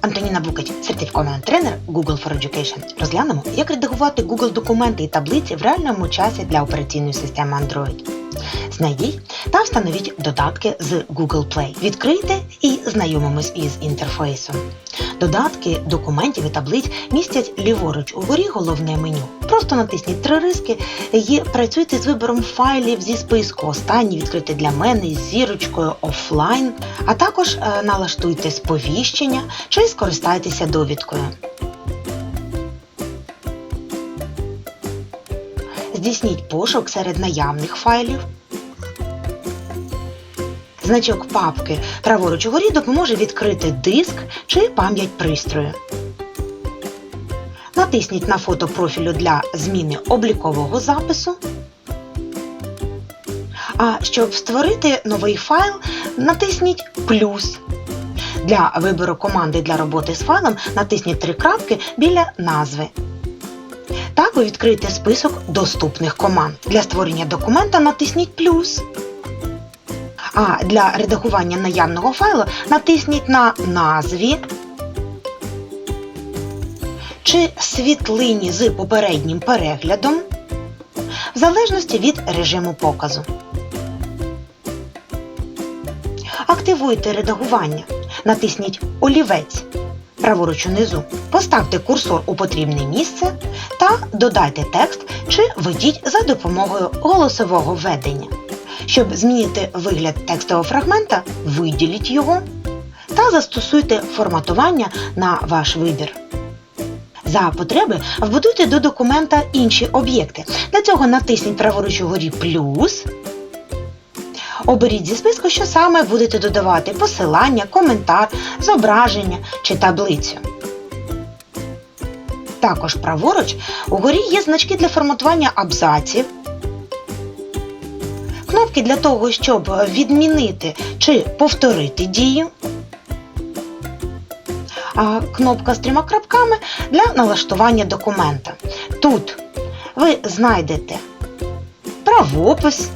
Антоніна Букать, сертифікований тренер Google for Education. Розглянемо, як редагувати Google документи і таблиці в реальному часі для операційної системи Android. Знайдіть та встановіть додатки з Google Play. Відкрийте і знайомимось із інтерфейсом. Додатки документів і таблиць містять ліворуч угорі головне меню. Просто натисніть три риски і працюйте з вибором файлів зі списку. Останній відкрити для мене з зірочкою офлайн, а також е, налаштуйте сповіщення чи скористайтеся довідкою. Здійсніть пошук серед наявних файлів. Значок папки праворуч угорі допоможе відкрити диск чи пам'ять пристрою. Натисніть на фото профілю для зміни облікового запису. А щоб створити новий файл, натисніть плюс. Для вибору команди для роботи з файлом натисніть три крапки біля назви. Так ви відкриєте список доступних команд. Для створення документа натисніть плюс. А для редагування наявного файлу натисніть на назві чи світлині з попереднім переглядом в залежності від режиму показу. Активуйте редагування. Натисніть Олівець праворуч унизу. Поставте курсор у потрібне місце та додайте текст чи введіть за допомогою голосового введення. Щоб змінити вигляд текстового фрагмента, виділіть його та застосуйте форматування на ваш вибір. За потреби вбудуйте до документа інші об'єкти. Для цього натисніть праворуч угорі плюс. Оберіть зі списку, що саме будете додавати посилання, коментар, зображення чи таблицю. Також праворуч угорі є значки для форматування абзаців, кнопки для того, щоб відмінити чи повторити дію, а кнопка з трьома крапками для налаштування документа. Тут ви знайдете правопис,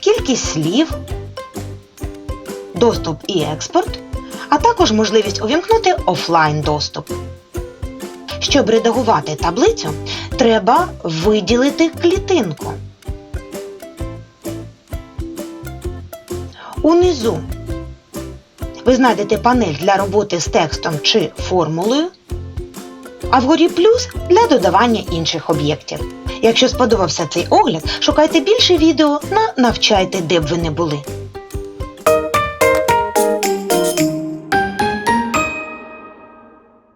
кількість слів, доступ і експорт, а також можливість увімкнути офлайн доступ. Щоб редагувати таблицю, треба виділити клітинку. Унизу ви знайдете панель для роботи з текстом чи формулою, а вгорі плюс для додавання інших об'єктів. Якщо сподобався цей огляд, шукайте більше відео на навчайте, де б ви не були.